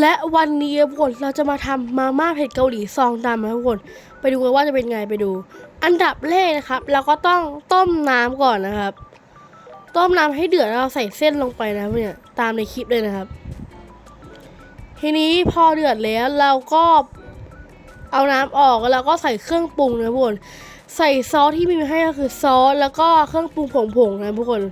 และวันนี้บทุกคนเราจะมาทำมาม่าเผ็ดเกาหลีซองดำนะบทุกคนไปดูกันว่าจะเป็นไงไปดู อันดับแรกนะครับ เราก็ต้องต้มน้ำก่อนนะครับ ต้มน้ำให้เดือดแล้วเราใส่เส้นลงไปนะเนี่ยตามในคลิปเลยนะครับ ทีนี้พอเดือดแล้วเราก็เอาน้ำออกแล้วเราก็ใส่เครื่องปรุงนะทุกคนใส่ซอสที่มีให้ก็คือซอสแล้วก็เครื่องปรุงผงๆนะทุกคน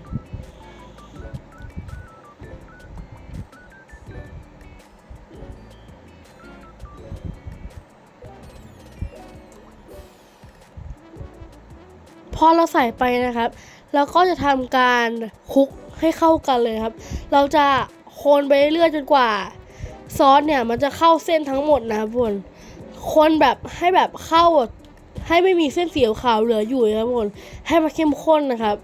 อเราใส่ไปนะครับเราก็จะทำการคลุกให้เข้ากันเลยครับ เราจะคนไปเรื่อยจนกว่า ซอสเนี่ยมันจะเข้าเส้นทั้งหมดนะครับทุกคนคนแบบให้แบบเข้าให้ไม่มีเส้นสีขาวเหลืออยู่นะครับทุกคนให้มันเข้มข้นนะครับ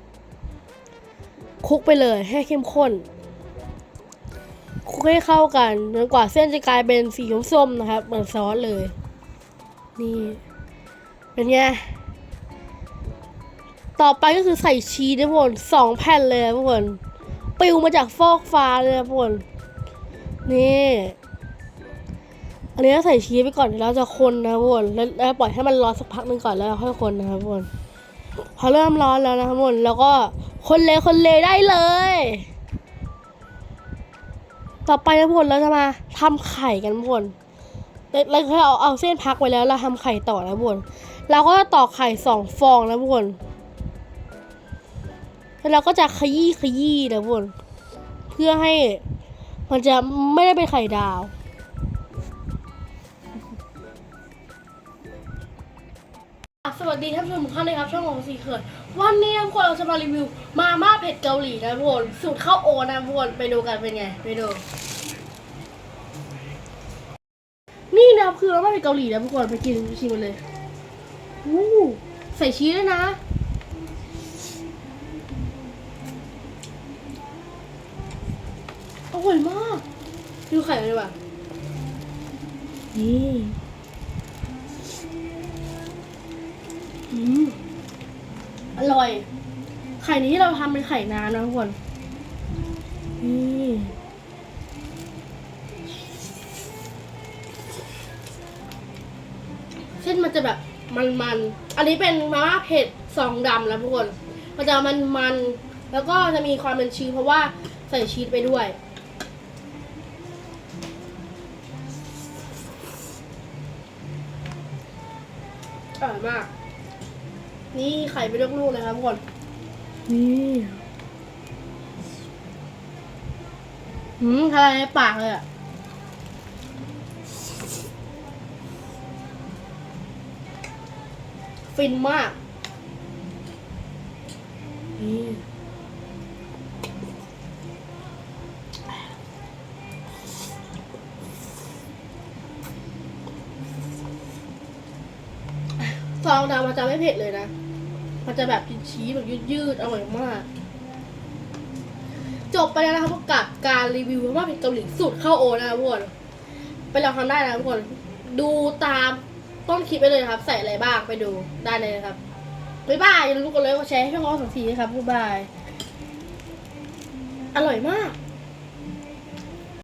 คลุกไปเลยให้เข้มข้นคลุกให้เข้ากันจนกว่าเส้นจะกลายเป็นสีส้มๆนะครับ เหมือนซอสเลย นี่ เป็นไง ต่อไปก็คือใส่ชีสนะทุกสองแผ่นเลยนะทุกปิวมาจากฟอกฟ้าเลยนะทุกนี่อันนี้ก็ใส่ชีสไปก่อนเดี๋ยวจะคนนะทุกแล้วแล้วปล่อยให้มันร้อนสักพักหนึ่งก่อนแล้วค่อยคนนะครับทุกพอเริ่มร้อนแล้วนะครับทุกแล้วก็คนเลยคนเลยได้เลย ต่อไปนะทุกเราจะมาทำไข่กันทุกเราเคยเอาเอาเส้นพักไว้แล้วเราทำไข่ต่อนะทุกเราก็ตอกไข่สองฟองนะทุก แล้วเราก็จะขยี้ขยี้นะทุกคนเพื่อให้มันจะไม่ได้เป็นไข่ดาว สวัสดีท่านผู้ชมทุกท่านเลยครับ ช่องของสีเขินวันนี้ทุกคนเราจะมารีวิว มาม่าเผ็ดเกาหลีนะทุกคนสูตรข้าวโอนะทุกคนไปดูกันเป็นไง ไปดู นี่นะครับคือมาม่าเผ็ดเกาหลีนะทุกคนไปกินชิมกันเลยอู้ใส่ชีสด้วยนะ ร่อยมาก ดูไข่เลยว่ะนี่อืมอร่อย ไข่นี้ที่เราทำเป็นไข่นานนะทุกคนนี่เส้นมันจะแบบมันๆ อันนี้เป็นมาม่าเผ็ดซองดำแล้วทุกคน มันจะมันๆ แล้วก็จะมีความเป็นชีสเพราะว่าใส่ชีสไปด้วย อร่อยมาก นี่ไข่ไปลูกๆเลยครับทุกคน นี่หืมอะไรในปากเลยอะ ฟินมาก นี่ ซองดำมันจะไม่เผ็ดเลยนะ มันจะแบบชีสแบบยืดๆอร่อยมาก จบไปแล้วนะครับกับการรีวิวว่าเป็นเกาหลีสูตรข้าวโอนะทุกคนไปลองทำได้นะทุกคนดูตามต้นคลิปไปเลยนะครับ ใส่อะไรบ้างไปดูได้เลยนะครับบ๊ายบายอย่าลืมกดไลค์กดแชร์ให้ช่องอ้อสองสีนะครับบ๊ายบายอร่อยมาก